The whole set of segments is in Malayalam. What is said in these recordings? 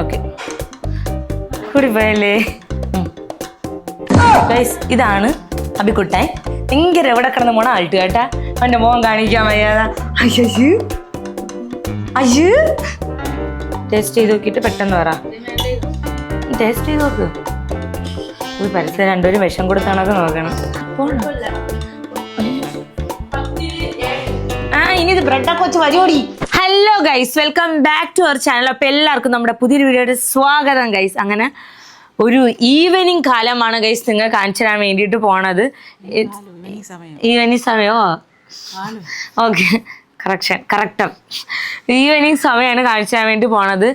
ഓക്കെ. കൂടി പോയല്ലേ ഗൈസ് ഇതാണ് അബിക്കുട്ടൻ. ഭയങ്കര എവിടെ കിടന്ന് പോണ ആൾട്ട് കേട്ടാ. അവന്റെ മോൻ കാണിക്കാൻ വയ്യാതെ. അയ്യോ അയ്യോ. ടേസ്റ്റ് ചെയ്ത് നോക്കിയിട്ട് പെട്ടെന്ന് പറ. ടേസ്റ്റ് ചെയ്ത് നോക്ക്. ഒരു പരസ്യം രണ്ടുപേരും വിഷം കൊടുത്താണൊക്കെ നോക്കണം? ആ ഇനി ഇത് ബ്രെഡൊക്കെ വെച്ച് വരുമോടി hello guys welcome back to our channel അപ്പോൾ എല്ലാവർക്കും നമ്മുടെ പുതിയൊരു വീഡിയോയുടെ സ്വാഗതം ഗൈസ് അങ്ങനെ ഒരു ഈവനിങ് കാലമാണ് ഗൈസ് നിങ്ങൾ കാണിച്ചു തരാൻ വേണ്ടിയിട്ട് പോണത്. ഈവനിങ് സമയമോ? ഓക്കെ കറക്ഷൻ കറക്റ്റം ഈവനിങ് സമയമാണ് കാണിച്ചു തരാൻ വേണ്ടി പോണത്.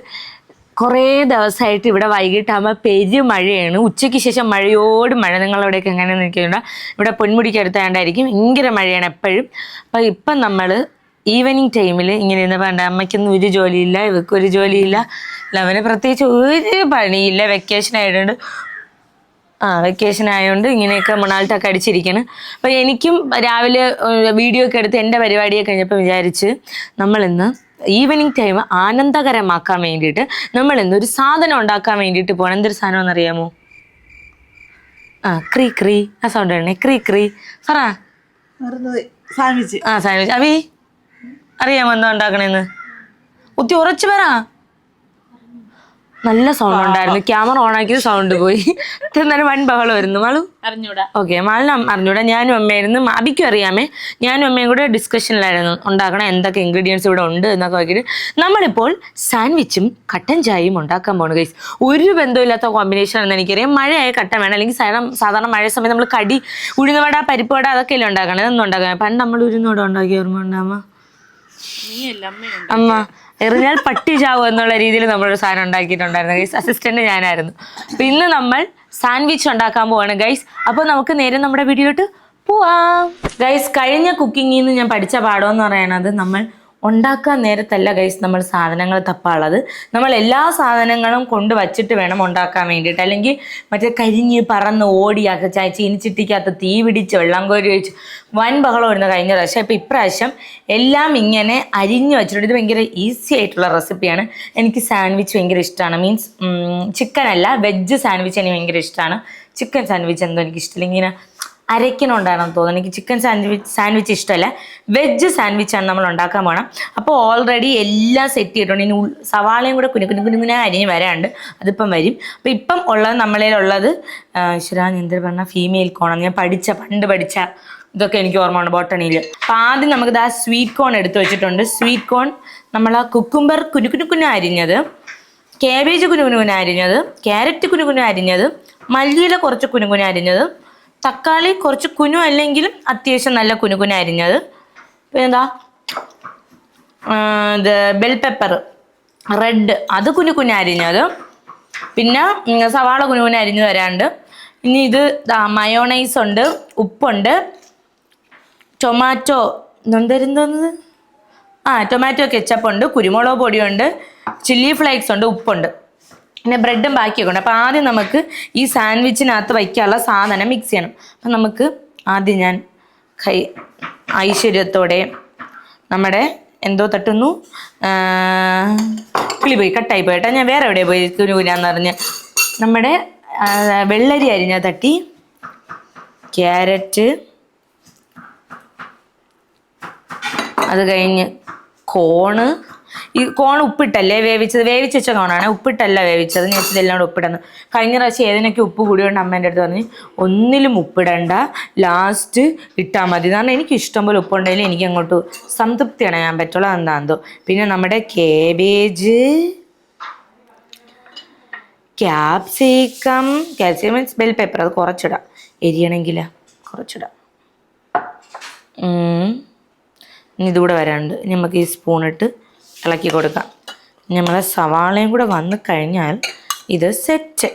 കുറേ ദിവസമായിട്ട് ഇവിടെ വൈകിട്ടാകുമ്പോൾ പെരു മഴയാണ്. ഉച്ചയ്ക്ക് ശേഷം മഴയോട് മഴ. നിങ്ങളവിടെയൊക്കെ എങ്ങനെയാണെന്ന് എനിക്കുണ്ട് ഇവിടെ പൊന്മുടിക്ക് അടുത്താണ്ടായിരിക്കും ഭയങ്കര മഴയാണ് എപ്പോഴും. അപ്പോൾ ഇപ്പം നമ്മൾ ഈവനിങ് ടൈമിൽ ഇങ്ങനെ ഇരുന്ന് വേണ്ട അമ്മയ്ക്കൊന്നും ഒരു ജോലിയില്ല ഇവർക്ക് ഒരു ജോലിയില്ല. അവന് പ്രത്യേകിച്ച് ഒരു പണിയില്ല. വെക്കേഷൻ ആയതുകൊണ്ട് ആ വെക്കേഷൻ ആയതുകൊണ്ട് ഇങ്ങനെയൊക്കെ മണാളിട്ടൊക്കെ അടിച്ചിരിക്കണം. അപ്പോൾ എനിക്കും രാവിലെ വീഡിയോ ഒക്കെ എടുത്ത് എന്റെ പരിപാടിയൊക്കെ കഴിഞ്ഞപ്പോൾ വിചാരിച്ച് നമ്മളിന്ന് ഈവനിങ് ടൈം ആനന്ദകരമാക്കാൻ വേണ്ടിയിട്ട് നമ്മളിന്ന് ഒരു സാധനം ഉണ്ടാക്കാൻ വേണ്ടിയിട്ട് പോകണം എന്തൊരു സാധനം എന്നറിയാമോ ആ ക്രീ ക്രീ. ആ സൗണ്ട് തന്നെ ക്രീ ക്രീ. സാറാ? ആ സാൻഡ്വിച്ച് അവി അറിയാമോ എന്താ ഉണ്ടാക്കണേന്ന്. ഒത്തി ഉറച്ചു പറ. നല്ല സൗണ്ട് ഉണ്ടായിരുന്നു. ക്യാമറ ഓൺ ആക്കിയത് സൗണ്ട് പോയി. എന്നാലും വൻ ബഹളം വരുന്നു മാളു? അറിഞ്ഞൂടാ. ഓക്കെ മാളിന് അറിഞ്ഞൂടാ. ഞാനും അമ്മയായിരുന്നു. അബിക്കും അറിയാമേ. ഞാനും അമ്മയും കൂടെ ഡിസ്കഷനിലായിരുന്നു ഉണ്ടാക്കണം എന്തൊക്കെ ഇൻഗ്രീഡിയൻസ് ഇവിടെ ഉണ്ട് എന്നൊക്കെ നോക്കിയിട്ട്. നമ്മളിപ്പോൾ സാൻഡ്വിച്ചും കട്ടൻ ചായയും ഉണ്ടാക്കാൻ പോണു ഗൈസ് ഒരു ബന്ധമില്ലാത്ത കോമ്പിനേഷൻ ആണെന്ന് എനിക്കറിയാം. മഴയായ കട്ടൻ വേണം. അല്ലെങ്കിൽ സാധാരണ സാധാരണ മഴ സമയത്ത് നമ്മൾ കടി ഉഴുന്നവട പരിപ്പ് വട അതൊക്കെ അല്ലേ ഉണ്ടാക്കണം. ഇതൊന്നും ഉണ്ടാക്കാൻ പണ്ട് നമ്മൾ ഉഴുന്നുവട ഉണ്ടാക്കിയ ഓർമ്മ അമ്മയുണ്ട് അമ്മ എറിഞ്ഞാൽ പട്ടി ചാവും എന്നുള്ള രീതിയിൽ നമ്മളൊരു സാധനം ഉണ്ടാക്കിയിട്ടുണ്ടായിരുന്നു. ഗൈസ് അസിസ്റ്റന്റ് ഞാനായിരുന്നു. അപ്പൊ ഇന്ന് നമ്മൾ സാൻഡ്വിച്ച് ഉണ്ടാക്കാൻ പോവാണ് ഗൈസ് അപ്പോൾ നമുക്ക് നേരെ നമ്മുടെ വീഡിയോട്ട് പോവാം. ഗൈസ് കഴിഞ്ഞ കുക്കിങ്ങിൽ നിന്ന് ഞാൻ പഠിച്ച പാഠം എന്ന് പറയുന്നത് നമ്മൾ ഉണ്ടാക്കാൻ നേരത്തല്ല ഗൈസ് നമ്മൾ സാധനങ്ങൾ തപ്പാളത്. നമ്മൾ എല്ലാ സാധനങ്ങളും കൊണ്ട് വച്ചിട്ട് വേണം ഉണ്ടാക്കാൻ വേണ്ടിയിട്ട്. അല്ലെങ്കിൽ മറ്റേ കരിഞ്ഞ് പറന്ന് ഓടി ചായ ചീനിച്ചിട്ടിക്കകത്ത് തീ പിടിച്ച് വെള്ളം കോരി ഒഴിച്ച് വൻ ബഹളം വരുന്ന കഴിഞ്ഞ പ്രാവശ്യം. അപ്പം ഇപ്രാവശ്യം എല്ലാം ഇങ്ങനെ അരിഞ്ഞ് വെച്ചിട്ടുണ്ട്. ഇത് ഭയങ്കര ഈസി ആയിട്ടുള്ള റെസിപ്പിയാണ് എനിക്ക് സാൻഡ്വിച്ച് ഭയങ്കര ഇഷ്ടമാണ് മീൻസ് ചിക്കൻ അല്ല വെജ് സാൻഡ്വിച്ച് എനിക്ക് ഭയങ്കര ഇഷ്ടമാണ് ചിക്കൻ സാൻഡ്വിച്ച് എന്തോ എനിക്ക് ഇഷ്ടമില്ല. ഇങ്ങനെ അരയ്ക്കണുണ്ടാണെന്ന് തോന്നുന്നു. എനിക്ക് ചിക്കൻ സാൻഡ്വിച്ച് സാൻഡ്വിച്ച് ഇഷ്ടമല്ല. വെജ് സാൻഡ്വിച്ചാണ് നമ്മൾ ഉണ്ടാക്കാൻ പോകണം അപ്പോൾ ഓൾറെഡി എല്ലാം സെറ്റ് ചെയ്തിട്ടുണ്ട്. ഇനി സവാളയും കൂടെ കുഞ്ഞു കുഞ്ഞു കുഞ്ഞു അരിഞ്ഞ് വരാണ്ട് അതിപ്പം വരും. അപ്പോൾ ഇപ്പം ഉള്ളത് നമ്മളേലുള്ളത് ശരാൻ എന്ത് പറഞ്ഞാൽ ഫീമെയിൽ കോണാണ് ഞാൻ പഠിച്ച പണ്ട് പഠിച്ച ഇതൊക്കെ എനിക്ക് ഓർമ്മയുണ്ട് ബോട്ടണിയിൽ അപ്പം ആദ്യം നമുക്കിത് ആ സ്വീറ്റ് കോൺ എടുത്തു വെച്ചിട്ടുണ്ട്. സ്വീറ്റ് കോൺ നമ്മൾ ആ കുക്കുംബർ കുഞ്ഞു അരിഞ്ഞത് കാബേജ് കുഞ്ഞു അരിഞ്ഞത് ക്യാരറ്റ് കുഞ്ഞു അരിഞ്ഞത് മല്ലിയില കുറച്ച് കുഞ്ഞു അരിഞ്ഞത് തക്കാളി കുറച്ച് കുനു അല്ലെങ്കിലും അത്യാവശ്യം നല്ല കുനു കുഞ്ഞു അരിഞ്ഞത്. പിന്നെന്താ? ഇത് ബെൽ പെപ്പർ റെഡ് അത് കുനു കുനു അരിഞ്ഞത്. പിന്നെ സവാള കുനു കുനു അരിഞ്ഞ് വരാണ്ട്. ഇനി ഇത് മയോണൈസ് ഉണ്ട് ഉപ്പുണ്ട് ടൊമാറ്റോ എന്തെന്തോന്നത് ആ ടൊമാറ്റോ കെച്ചപ്പ് ഉണ്ട് കുരുമുളക് പൊടിയുണ്ട് ചില്ലി ഫ്ലേക്സ് ഉണ്ട് ഉപ്പുണ്ട്. പിന്നെ ബ്രെഡും ബാക്കിയൊക്കെ ഉണ്ട്. അപ്പോൾ ആദ്യം നമുക്ക് ഈ സാൻഡ്വിച്ചിനകത്ത് വയ്ക്കാനുള്ള സാധനം മിക്സ് ചെയ്യണം. അപ്പം നമുക്ക് ആദ്യം ഞാൻ കൈ ഐശ്വര്യത്തോടെ നമ്മുടെ എന്തോ തട്ടുന്നു. പുളി പോയി കട്ടായി പോയി കേട്ടോ. ഞാൻ വേറെ എവിടെ പോയി? കുരുകുരാന്ന് പറഞ്ഞ്. നമ്മുടെ വെള്ളരി അരിഞ്ഞ തട്ടി ക്യാരറ്റ് അത് കഴിഞ്ഞ് കോണ് ഈ കോൺ ഉപ്പിട്ടല്ലേ വേവിച്ചത്? വേവിച്ച് വെച്ച കോണാണ് ഉപ്പിട്ടല്ല വേവിച്ചത്. ഞാൻ ഇതെല്ലാം കൂടെ ഉപ്പിടുന്നു. കഴിഞ്ഞ പ്രാവശ്യം ഏതിനൊക്കെ ഉപ്പ് കൂടിയോണ്ട് അമ്മേന്റെ അടുത്ത് പറഞ്ഞ് ഒന്നിലും ഉപ്പിടണ്ട. ലാസ്റ്റ് ഇട്ടാൽ മതി. പറഞ്ഞാൽ എനിക്ക് ഇഷ്ടം പോലെ ഉപ്പുണ്ടെങ്കിൽ എനിക്ക് അങ്ങോട്ട് സംതൃപ്തി അണയാൻ പറ്റുള്ളൂ എന്താന്തോ പിന്നെ നമ്മുടെ cabbage capsicum capsicum means bell pepper അത് കുറച്ചിടാം. എരിയണമെങ്കിൽ കുറച്ചിടാം. ഇതുകൂടെ വരാണ്ട് നമുക്ക് ഈ സ്പൂണിട്ട് ഇളക്കി കൊടുക്കാം. നമ്മളെ സവാളയും കൂടെ വന്നു കഴിഞ്ഞാൽ ഇത് സെറ്റ്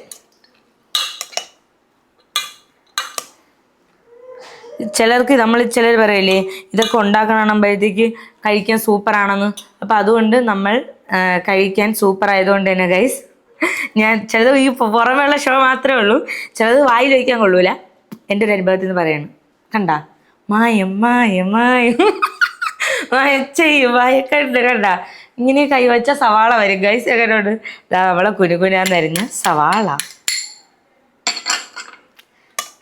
ചിലർക്ക് നമ്മൾ ചിലർ പറയില്ലേ ഇതൊക്കെ ഉണ്ടാക്കണമ്പോഴത്തേക്ക് കഴിക്കാൻ സൂപ്പറാണെന്ന്. അപ്പം അതുകൊണ്ട് നമ്മൾ കഴിക്കാൻ സൂപ്പർ ആയതുകൊണ്ട് തന്നെ ഗൈസ് ഞാൻ ചിലത് ഈ പുറമെയുള്ള ഷോ മാത്രമേ ഉള്ളൂ. ചിലത് വായിൽ വയ്ക്കാൻ കൊള്ളൂല. എന്റെ ഒരു അനുഭവത്തിൽ നിന്ന് പറയാണ്. കണ്ട? മായം മായം മായം. ചെയ്യും വായക്കണ്ട് കണ്ട. ഇങ്ങനെ കൈവച്ച സവാള വരും. ഗൈസ് എങ്ങനെയുണ്ട്? അവളെ കുനുകുനാന്നരിഞ്ഞ സവാള.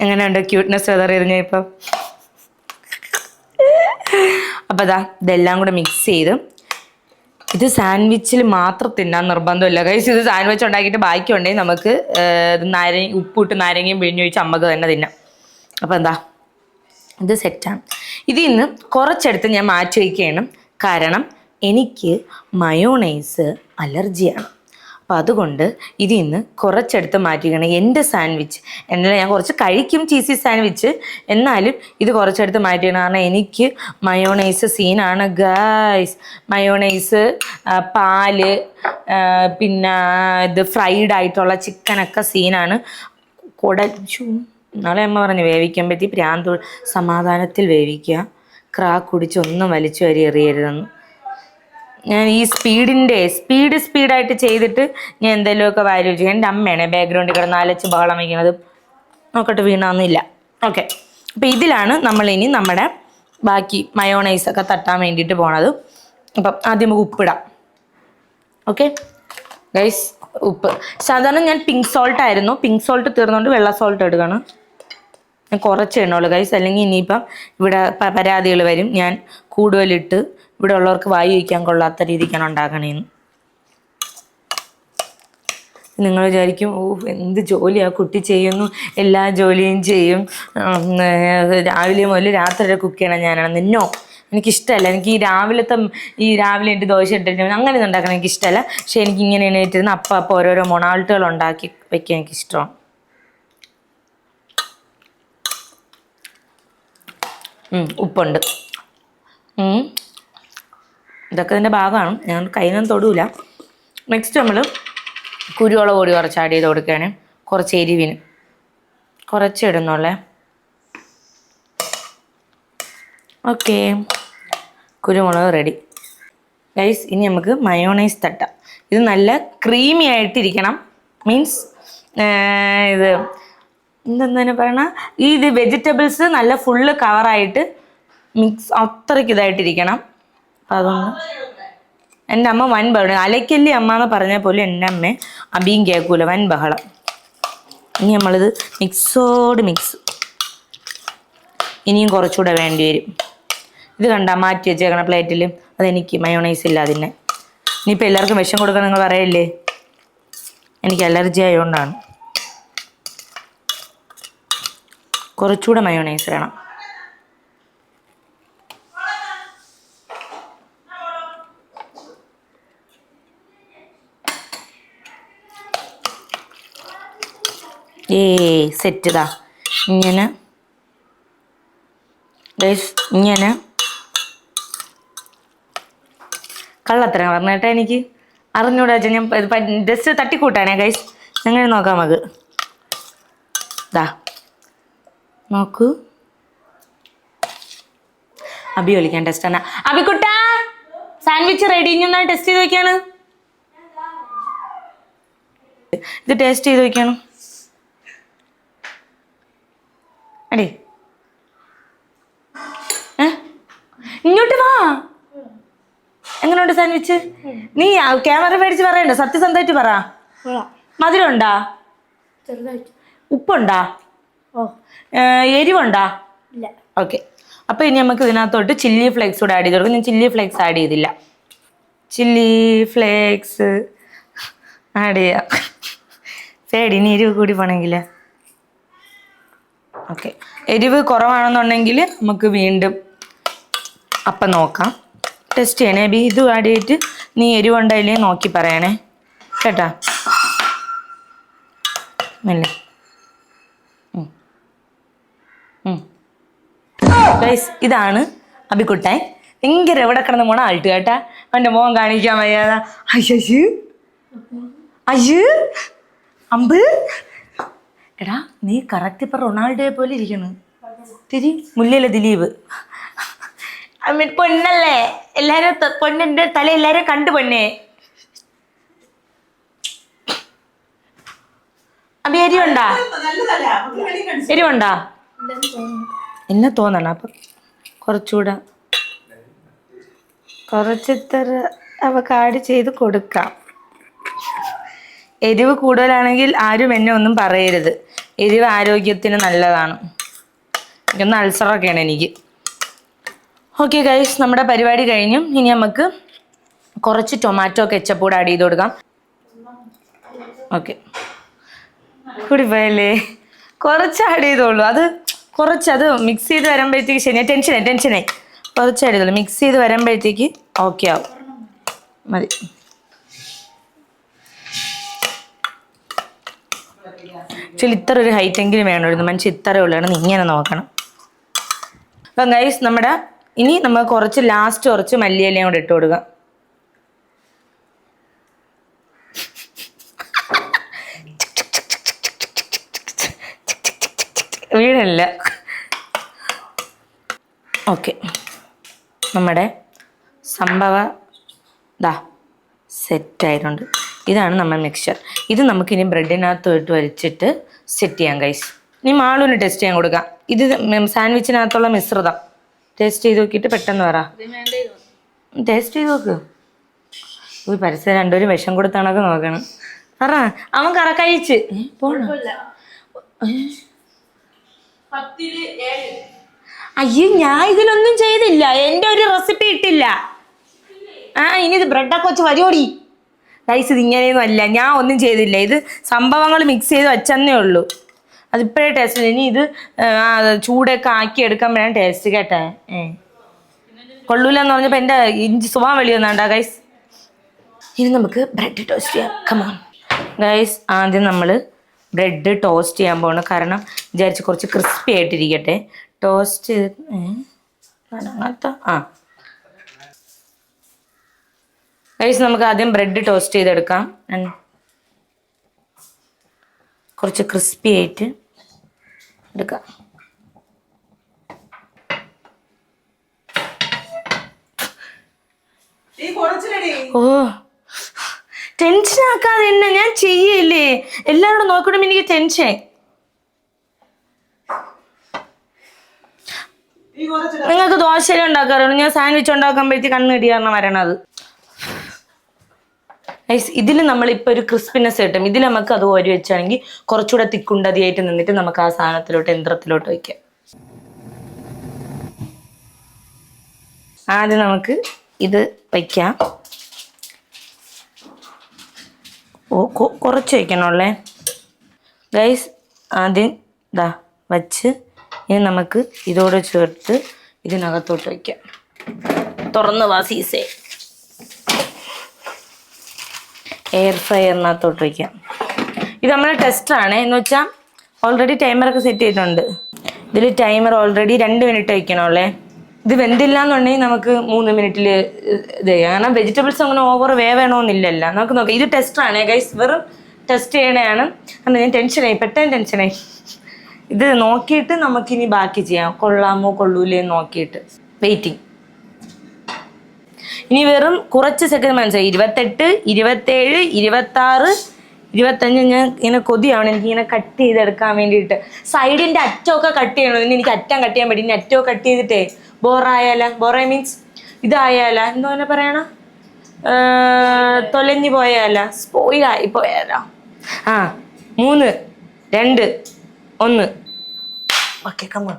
എങ്ങനെയുണ്ട് ക്യൂട്ട്നെസ് വെതറിയതിഞ്ഞ ഇപ്പം? അപ്പൊ അതാ ഇതെല്ലാം കൂടെ മിക്സ് ചെയ്ത് ഇത് സാൻഡ്വിച്ചിൽ മാത്രം തിന്നാൻ നിർബന്ധമില്ല. കൈസ് ഇത് സാൻഡ്വിച്ച് ഉണ്ടാക്കിയിട്ട് ബാക്കി ഉണ്ടെങ്കിൽ നമുക്ക് നാരങ്ങ ഉപ്പിട്ട് നാരങ്ങയും പിഴിഞ്ഞു ഒഴിച്ച് അമ്മയ്ക്ക് തന്നെ തിന്നാം. അപ്പോൾ എന്താ? ഇത് സെറ്റാണ് ഇതിൽ നിന്ന് കുറച്ചെടുത്ത് ഞാൻ മാറ്റി വയ്ക്കുകയാണ്. കാരണം എനിക്ക് മയോണൈസ് അലർജിയാണ് അപ്പോൾ അതുകൊണ്ട് ഇതിൽ നിന്ന് കുറച്ചെടുത്ത് മാറ്റിക്കണം എന്റെ സാൻഡ്വിച്ച് എന്നാൽ ഞാൻ കുറച്ച് കഴിക്കും ചീസി സാൻഡ്വിച്ച് എന്നാലും ഇത് കുറച്ചെടുത്ത് മാറ്റിക്കണം കാരണം എനിക്ക് മയോണൈസ് സീനാണ് ഗായ്സ് മയോണൈസ് പാൽ പിന്നെ ഇത് ഫ്രൈഡ് ആയിട്ടുള്ള ചിക്കനൊക്കെ സീനാണ് കുടച്ചു നാളെ അമ്മ പറഞ്ഞു വേവിക്കാൻ പറ്റി പ്രാന്ത് സമാധാനത്തിൽ വേവിക്കുക. ക്രാ കുടിച്ച് ഒന്നും വലിച്ചു വരി എറിയരുതെന്ന്. ഞാൻ ഈ സ്പീഡിന്റെ സ്പീഡ് സ്പീഡായിട്ട് ചെയ്തിട്ട് ഞാൻ എന്തെങ്കിലുമൊക്കെ വാരി വെച്ചു എന്റെ അമ്മയാണ് ബാക്ക്ഗ്രൗണ്ടിൽ കിടന്ന് അലച്ച് ബഹളം വയ്ക്കുന്നത് നോക്കട്ട് വീണൊന്നുമില്ല ഓക്കെ. അപ്പോൾ ഇതിലാണ് നമ്മളിനി നമ്മുടെ ബാക്കി മയോണൈസ് ഒക്കെ തട്ടാൻ വേണ്ടിയിട്ട് പോണത്. അപ്പം ആദ്യം നമുക്ക് ഉപ്പിടാം. ഓക്കെ. ഗൈസ് ഉപ്പ്. സാധാരണ ഞാൻ പിങ്ക് സോൾട്ട് ആയിരുന്നു. പിങ്ക് സോൾട്ട് തീർന്നുകൊണ്ട് വെള്ള സോൾട്ട് എടുക്കണം ഞാൻ കുറച്ച് എണ്ണുള്ളൂ. കൈസ് അല്ലെങ്കിൽ ഇനിയിപ്പം ഇവിടെ പരാതികൾ വരും. ഞാൻ കൂടുതലിട്ട് ഇവിടെ ഉള്ളവർക്ക് വായു വയ്ക്കാൻ കൊള്ളാത്ത രീതിക്കാണ് ഉണ്ടാക്കണേന്ന്. നിങ്ങൾ വിചാരിക്കും ഓ എന്ത് ജോലിയാണ് കുട്ടി ചെയ്യുന്നു. എല്ലാ ജോലിയും ചെയ്യും. രാവിലെ മുതൽ രാത്രി വരെ കുക്ക് ചെയ്യണം ഞാനാണ്. നിന്നോ? എനിക്കിഷ്ടമല്ല എനിക്ക് ഈ രാവിലത്തെ ഈ രാവിലെ എനിക്ക് ദോശ ഇട്ടിട്ട് അങ്ങനെ ഉണ്ടാക്കണം എനിക്കിഷ്ടമല്ല പക്ഷേ എനിക്ക് ഇങ്ങനെ എണീറ്റിരുന്ന് അപ്പം അപ്പം ഓരോരോ മൊണാൾട്ടുകൾ ഉണ്ടാക്കി വയ്ക്കാൻ എനിക്കിഷ്ടമാണ്. ഉപ്പുണ്ട്. ഇതൊക്കെ ഇതിന്റെ ഭാഗമാണ്. ഞാൻ കയ്യിലൊന്നും തൊടൂല. നെക്സ്റ്റ് നമ്മൾ കുരുമുളക് കൂടി കുറച്ച് ആഡ് ചെയ്ത് കൊടുക്കുകയാണ്. കുറച്ച് എരിവിന്. കുറച്ച് ഇടുന്നുള്ളേ. ഓക്കെ കുരുമുളക് റെഡി ഗൈസ് ഇനി നമുക്ക് മയോണൈസ് തട്ടാം. ഇത് നല്ല ക്രീമി ആയിട്ടിരിക്കണം. മീൻസ് ഇത് എന്തെന്നാണ് പറയണ? ഈ ഇത് വെജിറ്റബിൾസ് നല്ല ഫുള്ള് കവറായിട്ട് മിക്സ് അത്രയ്ക്ക് ഇതായിട്ടിരിക്കണം. അപ്പം അതൊന്ന് എന്റെ അമ്മ വൻ ബഹളം. അലക്കല്ലി അമ്മ എന്ന് പറഞ്ഞാൽ പോലും എന്റെ അമ്മ അബിയും കേൾക്കൂല. വൻ ബഹളം. ഇനി നമ്മളിത് മിക്സോട് മിക്സ് ഇനിയും കുറച്ചുകൂടെ വേണ്ടി വരും. ഇത് കണ്ട മാറ്റി വെച്ചേക്കണ പ്ലേറ്റിൽ അതെനിക്ക് മയോണൈസ് ഇല്ല അതിനെ. ഇനിയിപ്പോൾ എല്ലാവർക്കും വിഷം കൊടുക്കാൻ നിങ്ങൾ പറയല്ലേ? എനിക്ക് അലർജി ആയതുകൊണ്ടാണ് കുറച്ചുകൂടെ മയോണൈസ് വേണം ഏ സെറ്റ് ഇതാ. ഇങ്ങനെ. ഇങ്ങനെ. കള്ളത്തരം പറഞ്ഞേട്ടാ എനിക്ക്. അറിഞ്ഞൂടാ ഞാൻ ജസ്റ്റ് തട്ടിക്കൂട്ടാനേ ഗൈസ് അങ്ങനെ നോക്കാം നമുക്ക്? ദാ. നോക്കൂ. അബി വിളിക്കാൻ ടെസ്റ്റ് ആണ്. അബിക്കുട്ട സാൻഡ്വിച്ച് റെഡി ഇനി ടെസ്റ്റ് ചെയ്ത് നോക്കിയാണ് ഇത് ടേസ്റ്റ് ചെയ്ത് നോക്കിയാണ് അടേ? ഇങ്ങോട്ട് വാ. എങ്ങനെയുണ്ട് സാൻഡ്വിച്ച് നീ ക്യാമറ മേടിച്ച് പറയണ്ട. സത്യസന്ധമായിട്ട് പറ. മധുരം ഉണ്ടാ ചെറുതായിട്ട്. ഉപ്പുണ്ടാ? ഓ എരിവുണ്ടാ? ഇല്ല. ഓക്കെ. അപ്പൊ ഇനി നമുക്ക് ഇതിനകത്തോട്ട് ചില്ലി ഫ്ലേക്സ് കൂടെ ആഡ് ചെയ്ത് കൊടുക്കും. ഞാൻ ചില്ലി ഫ്ലേക്സ് ആഡ് ചെയ്തില്ല. ചില്ലി ഫ്ലേക്സ് ആഡ് ചെയ്യാം. പേടി ഇനി എരിവ് കൂടി പോണെങ്കിൽ ഓക്കെ. എരിവ് കുറവാണെന്നുണ്ടെങ്കിൽ നമുക്ക് വീണ്ടും അപ്പം നോക്കാം. ടെസ്റ്റ് ചെയ്യണേ ബി ഇത് ആഡ് ചെയ്തിട്ട് നീ എരിവുണ്ടായില്ലേ നോക്കി പറയണേ. കേട്ടാ? അല്ലേ ഗൈസ് ഇതാണ് അബിക്കുട്ടൻ. ഭയങ്കര എവിടെ കിടന്ന് പോണ ആൾട്ട് കേട്ടാ? അവന്റെ മോൻ കാണിക്കാൻ വയ്യാത. അയ്യ് അയ്യ്. അമ്പ്. എടാ നീ കറക്റ്റ് ഇപ്പൊ റൊണാൾഡോയെ പോലെ ഇരിക്കണ് തിരി മുല്ലയിലെ ദിലീപ്. പൊണ്ണല്ലേ എല്ലാരും പൊണ്ണിന്റെ തല എല്ലാരും കണ്ടു പൊന്നെ. അബി എരിവുണ്ടാ? എരിവുണ്ടാ? എന്നെ തോന്നണം. അപ്പം കുറച്ചുകൂടെ കുറച്ചിത്ര അവക്ക് ആഡ് ചെയ്ത് കൊടുക്കാം. എരിവ് കൂടുതലാണെങ്കിൽ ആരും എന്നെ ഒന്നും പറയരുത്. എരിവ് ആരോഗ്യത്തിന് നല്ലതാണ്. എനിക്കൊന്ന് അൾസറൊക്കെയാണ് എനിക്ക്. ഓക്കെ ഗൈസ് നമ്മുടെ പരിപാടി കഴിഞ്ഞു. ഇനി നമുക്ക് കുറച്ച് ടൊമാറ്റോ കെച്ചപ്പ് കൂടെ ആഡ് ചെയ്ത് കൊടുക്കാം. ഓക്കെ കൂടി പോയല്ലേ കുറച്ച് ആഡ് ചെയ്തോളൂ. അത് കുറച്ച് അത് മിക്സ് ചെയ്ത് വരുമ്പോഴത്തേക്ക് ശരിയാ ടെൻഷനായി ടെൻഷനായി കുറച്ച് മിക്സ് ചെയ്ത് വരുമ്പോഴത്തേക്ക് ഓക്കെ ആവും. മതി. ആക്ച്വലി ഇത്ര ഒരു ഹൈറ്റ് എങ്കിലും വേണമായിരുന്നു. മനുഷ്യൻ ഇത്ര ഉള്ളതാണ് ഇങ്ങനെ നോക്കണം. അപ്പം ഗൈസ് നമ്മുടെ ഇനി നമ്മൾ കുറച്ച് ലാസ്റ്റ് കുറച്ച് മല്ലിയിലയും കൂടെ ഇട്ട് കൊടുക്കാം. വീടല്ല ഓക്കെ. നമ്മുടെ സംഭവ ദാ സെറ്റായിട്ടുണ്ട്. ഇതാണ് നമ്മൾ മിക്സ്ചർ ഇത് നമുക്കിനി ബ്രെഡിനകത്ത് ഇട്ട് വലിച്ചിട്ട് സെറ്റ് ചെയ്യാം കൈസ് ഇനി മാളൂന് ടെസ്റ്റ് ചെയ്യാൻ കൊടുക്കാം. ഇത് സാൻഡ്വിച്ചിനകത്തുള്ള മിശ്രിതം. ടേസ്റ്റ് ചെയ്ത് നോക്കിയിട്ട് പെട്ടെന്ന് പറ. ടേസ്റ്റ് ചെയ്ത് നോക്ക്. ഈ പരസ്യം രണ്ടുപേരും വിഷം കൊടുത്താണൊക്കെ നോക്കണം. പറ. അവൻ കറ കഴിച്ച്. ഏ, പോണോ? അയ്യോ ഞാൻ ഇതിലൊന്നും ചെയ്തില്ല. എന്റെ ഒരു റെസിപ്പി ഇട്ടില്ല. ആ ഇനി ഇത് ബ്രെഡൊക്കെ വെച്ച് വരുമോടി റൈസ് ഇത് ഇങ്ങനെയൊന്നും അല്ല ഞാൻ ഒന്നും ചെയ്തില്ല. ഇത് സംഭവങ്ങൾ മിക്സ് ചെയ്ത് വെച്ചെന്നേ ഉള്ളൂ. അതിപ്പോഴേ ടേസ്റ്റ് ഇനി ഇത് ചൂടൊക്കെ ആക്കി എടുക്കാൻ വേണം ടേസ്റ്റ് കേട്ടെ. ഏ. കൊള്ളൂല എന്ന് പറഞ്ഞപ്പോൾ എന്റെ ഇഞ്ചി സ്വഭാവം വെളിയൊന്നാണ്ടാ ഗൈസ് ഇനി നമുക്ക് ബ്രെഡ് ടോസ്റ്റ് ചെയ്യാം. കമോൺ ഗൈസ് ആദ്യം നമ്മൾ ബ്രെഡ് ടോസ്റ്റ് ചെയ്യാൻ പോകണം കാരണം വിചാരിച്ച് കുറച്ച് ക്രിസ്പി ആയിട്ടിരിക്കട്ടെ. ടോസ്റ്റ്? അങ്ങനത്തെ ആ. ഗൈസ് നമുക്ക് ആദ്യം ബ്രെഡ് ടോസ്റ്റ് ചെയ്തെടുക്കാം. കുറച്ച് ക്രിസ്പി ആയിട്ട് എടുക്കാം. ഓ. ടെൻഷൻ ആക്കാതെ തന്നെ ഞാൻ ചെയ്യല്ലേ? എല്ലാവരും നോക്കണം എനിക്ക് ടെൻഷൻ നിങ്ങൾക്ക് ദോശ ഉണ്ടാക്കാറുണ്ട്. ഞാൻ സാൻഡ്വിച്ച് ഉണ്ടാക്കുമ്പോഴത്തേക്ക് കണ്ണിടി കാരണം വരണത് ഇതിൽ നമ്മളിപ്പോൾ ഒരു ക്രിസ്പിനെസ് കിട്ടും ഇതിൽ നമുക്ക് അത് ഓരി വെച്ചാണെങ്കിൽ കുറച്ചുകൂടെ തിക്കുണ്ടതിയായിട്ട് നിന്നിട്ട് നമുക്ക് ആ സാധനത്തിലോട്ട് യന്ത്രത്തിലോട്ട് വയ്ക്കാം ആദ്യം നമുക്ക് ഇത് വയ്ക്കാം ഓ കൊ- കുറച്ച് വയ്ക്കണമല്ലേ ഗൈസ് ആദ്യം ഇതാ വച്ച് ഇനി നമുക്ക് ഇതോടെ ചേർത്ത് ഇതിനകത്തോട്ട് വയ്ക്കാം തുറന്ന് വാ സീസേ. എയർ ഫ്രയറിനകത്തോട്ട് വയ്ക്കാം ഇത് നമ്മൾ ടെസ്റ്ററാണ് എന്ന് വെച്ചാൽ ഓൾറെഡി ടൈമറൊക്കെ സെറ്റ് ചെയ്തിട്ടുണ്ട്. ഇതിൽ ടൈമർ ഓൾറെഡി രണ്ട് മിനിറ്റ് വയ്ക്കണമല്ലേ ഇത് വെന്തില്ല എന്നുണ്ടെങ്കിൽ നമുക്ക് മൂന്ന് മിനിറ്റിൽ ഇത് ചെയ്യാം. കാരണം വെജിറ്റബിൾസ് അങ്ങനെ ഓവർ വേവേണമെന്നില്ലല്ല നമുക്ക് നോക്കാം. ഇത് ടെസ്റ്ററാണ് ഗൈസ് വെറും ടെസ്റ്റ് ചെയ്യണതാണ് അന്ന് ഞാൻ ടെൻഷനായി പെട്ടെന്ന് ടെൻഷനായി ഇത് നോക്കിയിട്ട് നമുക്കിനി ബാക്കി ചെയ്യാം. കൊള്ളാമോ കൊള്ളൂലേ നോക്കിയിട്ട്. വെയിറ്റിംഗ് ഇനി വെറും കുറച്ച് സെക്കൻഡ് മനസ്സിലായി ഇരുപത്തെട്ട് ഇരുപത്തേഴ് ഇരുപത്താറ് ഇരുപത്തഞ്ച് ഞാൻ ഇങ്ങനെ കൊതിയാണ് എനിക്ക് ഇങ്ങനെ കട്ട് ചെയ്തെടുക്കാൻ വേണ്ടിയിട്ട്. സൈഡിന്റെ അറ്റമൊക്കെ കട്ട് ചെയ്യണം. എനിക്ക് അറ്റം കട്ട് ചെയ്യാൻ പറ്റും ഇനി അറ്റമൊക്കെ കട്ട് ചെയ്തിട്ടേ ബോറായാല ബോറ മീൻസ് ഇതായാല? എന്തോ തന്നെ പറയണ? തൊലഞ്ഞു പോയാല? സ്പോയിലായി പോയാല? ആ മൂന്ന് രണ്ട് ഒന്ന്. ഓക്കെ കമ്മ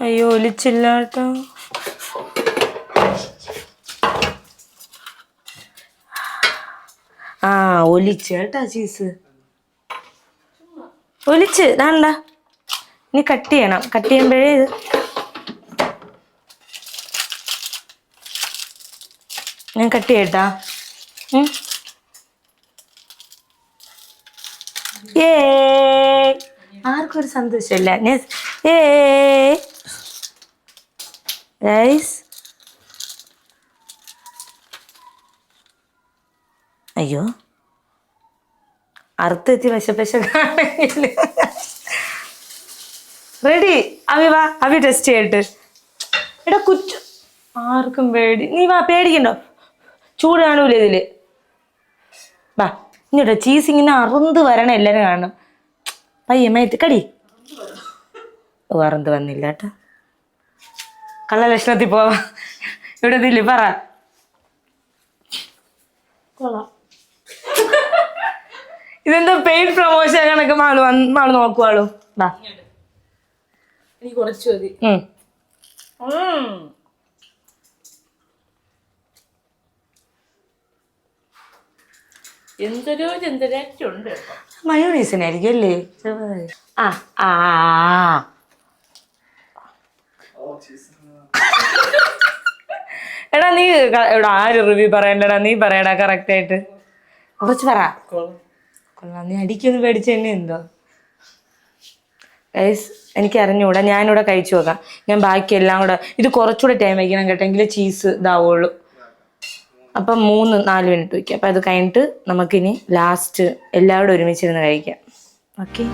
അയ്യോ ഒലിച്ചില്ല ആ ഒലിച്ച്. കേട്ടാ ചീസ് ഒലിച്ച് ദാണ്ട ഇനി കട്ട് ചെയ്യണം. കട്ട് ചെയ്യുമ്പോഴേ ഞാൻ കട്ട് ചെയ്യട്ടാ. ഏ ആർക്കും ഒരു സന്തോഷമില്ല. ഏ ഗൈസ് അയ്യോ. അറുത്തെത്തി വശപ്പശ റെഡി അവി വാ അവി ടെസ്റ്റ് ചെയ്യട്ട്. എടാ കുച്ചു ആർക്കും പേടി. നീ വാ പേടിക്കണ്ടോ. ചൂട് കാണൂല ഇതിൽ. വാ ഇങ്ങോട്ടോ ചീസ് ഇങ്ങനെ അറുന്ത് വരണം എല്ലാവരും കാണണം. പയ്യ മേത്ത് കടി. ഓ അറുന്ത് വന്നില്ല കേട്ടോ. കള്ളലക്ഷണത്തിൽ പോവാ. ഇവിടെ ഇതില്ലേ പറ കൊള്ളാം ഇതെന്താ പെയിഡ് പ്രൊമോഷൻ കണക്ക് മാൾ വന്ന് മാൾ നോക്കുവാളു. കുറച്ച് മതി. ഉം. എന്തൊരു ചെന്തരാറ്റുണ്ട് മയോണൈസിനായിരിക്കും അല്ലേ ചെറുതായി. ആ ആ ആ. എടാ നീ ക- എടാ ആര് റിവ്യൂ പറയണ്ടടാ? നീ പറയടാ കറക്റ്റ് ആയിട്ട്. കുറച്ച് പറ. കൊള്ളാം നീ അടിക്കൊന്ന് പേടിച്ച തന്നെ എന്തോ? ഗൈസ് എനിക്ക് അറിഞ്ഞൂടെ ഞാനിവിടെ കഴിച്ചു നോക്കാം. ഞാൻ ബാക്കി എല്ലാം കൂടെ ഇത് കുറച്ചുകൂടെ ടൈം വയ്ക്കണം കേട്ടോ. എങ്കിലേ ചീസ് ഇതാവുള്ളൂ. അപ്പം മൂന്ന് നാല് മിനിറ്റ് വയ്ക്കാം അപ്പം അത് കഴിഞ്ഞിട്ട് നമുക്കിനി ലാസ്റ്റ് എല്ലാവരും ഒരുമിച്ചിരുന്ന് കഴിക്കാം. ഓക്കെ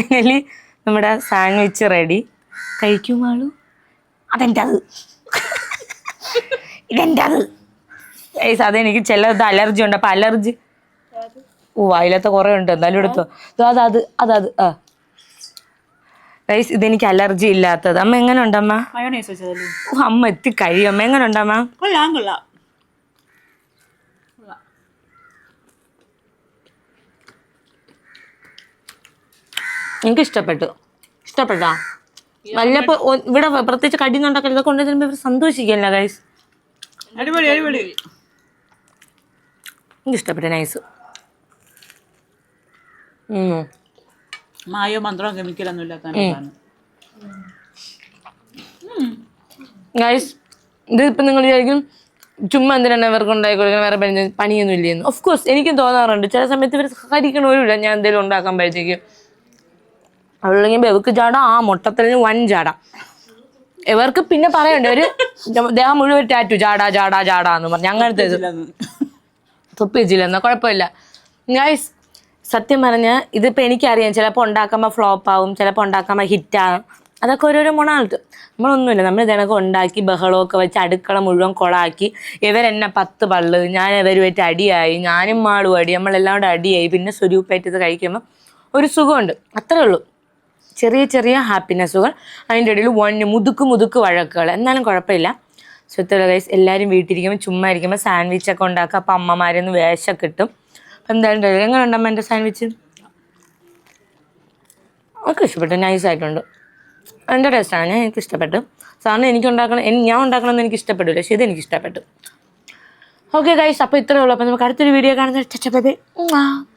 ഫൈനലി നമ്മുടെ സാൻഡ്വിച്ച് റെഡി. കഴിക്കുമാളൂ അതെന്റെ അത് ഇതെന്റെ അത് ഏസ് അതെനിക്ക് ചിലത് അലർജി ഉണ്ട്. അപ്പം അലർജി. ഓ അതിലത്തെ കുറേ ഉണ്ട്. എന്തായാലും എടുത്തോ. അത് അത് അത് അത് ആ. ഗൈസ് ഇതെനിക്ക് അലർജി ഇല്ലാത്തത്. അമ്മ എങ്ങനെ ഉണ്ടമ്മ മയോണൈസ് വെച്ചതല്ലേ? ഓ അമ്മ എത്തി കഴിയും. അമ്മ എങ്ങനെ ഉണ്ടമ്മ കൊള്ളാം കൊള്ളാം. എനിക്ക് ഇഷ്ടപ്പെട്ടു? ഇഷ്ടപ്പെട്ടാ. വല്ലപ്പോ ഇവിടെ പ്രത്യേകിച്ച് കടി കടിയുന്നുണ്ടാക്കൽ കൊണ്ട് ഇവർ സന്തോഷിക്കല്ല ഗൈസ് അടിപൊളി അടിപൊളി. എനിക്ക് ഇഷ്ടപ്പെട്ടു നൈസ് മായോ മന്ത്രവും കെമിക്കലൊന്നും ഇല്ലാത്ത ഗൈസ് ഇത് ഇപ്പം നിങ്ങൾ വിചാരിക്കും ചുമ്മാ എന്തിനാണ് ഇവർക്ക് ഉണ്ടാക്കി വേറെ പണി പണിയൊന്നും ഇല്ലെന്ന്. ഓഫ് കോഴ്സ് എനിക്കും തോന്നാറുണ്ട്. ചില സമയത്ത് ഇവർ സഹകരിക്കണമില്ല ഞാൻ എന്തെങ്കിലും ഉണ്ടാക്കാൻ ഉണ്ടാക്കുമ്പോഴത്തേക്കും അവളുണ്ടെങ്കിൽ ബെവക്ക് ചാടാം? ആ മുട്ടത്തലിന് വൻ ചാടാം. ഇവർക്ക് പിന്നെ പറയണ്ട? ഒരു ദേഹം മുഴുവൻ ടാറ്റു ചാടാ ചാടാ ചാടാ എന്ന് പറഞ്ഞു. അങ്ങനത്തെ തൊപ്പിച്ചില്ല എന്നാ കുഴപ്പമില്ല. ഗൈസ് സത്യം പറഞ്ഞാൽ ഇതിപ്പോൾ എനിക്കറിയാം. ചിലപ്പോൾ ഉണ്ടാക്കുമ്പോൾ ഫ്ലോപ്പ് ആവും ചിലപ്പോൾ ഉണ്ടാക്കുമ്പോൾ ഹിറ്റാകും അതൊക്കെ ഓരോരോ ഗുണമാണ് നമ്മളൊന്നുമില്ല. നമ്മൾ ഇതിനൊക്കെ ഉണ്ടാക്കി ബഹളമൊക്കെ വെച്ച് അടുക്കള മുഴുവൻ കൊളാക്കി. ഇവരെന്നെ പത്ത് പള്ള്. ഞാൻ ഇവരുമായിട്ട് അടിയായി. ഞാനും മാളും അടി. നമ്മളെല്ലാം കൂടെ അടിയായി. പിന്നെ സ്വരൂപ്പായിട്ട് ഇത് കഴിക്കുമ്പോൾ ഒരു സുഖമുണ്ട്. അത്രേ ഉള്ളൂ. ചെറിയ ചെറിയ ഹാപ്പിനെസ്സുകൾ അതിന്റെ ഇടയിൽ വൺ മുതുക്ക് മുതുക്ക് വഴക്കുകൾ. എന്നാലും കുഴപ്പമില്ല. സ്വത്തുള്ള ഗൈസ് എല്ലാവരും വീട്ടിലിരിക്കുമ്പോൾ ചുമ്മാ ഇരിക്കുമ്പോൾ സാൻഡ്വിച്ച് ഒക്കെ ഉണ്ടാക്കുക. അപ്പം അമ്മമാരെന്ന് വേഷം കിട്ടും അപ്പം എന്തായാലും എങ്ങനെ ഉണ്ടമ്മ എന്റെ സാൻഡ്വിച്ച് ഒക്കെ ഇഷ്ടപ്പെട്ടു. നൈസായിട്ടുണ്ട് എന്റെ ടേസ്റ്റാണ് ഞാൻ എനിക്ക് ഇഷ്ടപ്പെട്ടു. സാറിന് എനിക്ക് ഉണ്ടാക്കണം. ഞാൻ ഉണ്ടാക്കണമെന്ന് എനിക്ക് ഇഷ്ടപ്പെടില്ല പക്ഷേ ഇത് എനിക്ക് ഇഷ്ടപ്പെട്ടു. ഓക്കെ ഗൈസ് അപ്പോൾ ഇത്രയേ ഉള്ളൂ. അപ്പോൾ നമുക്ക് അടുത്തൊരു വീഡിയോ കാണുന്നത്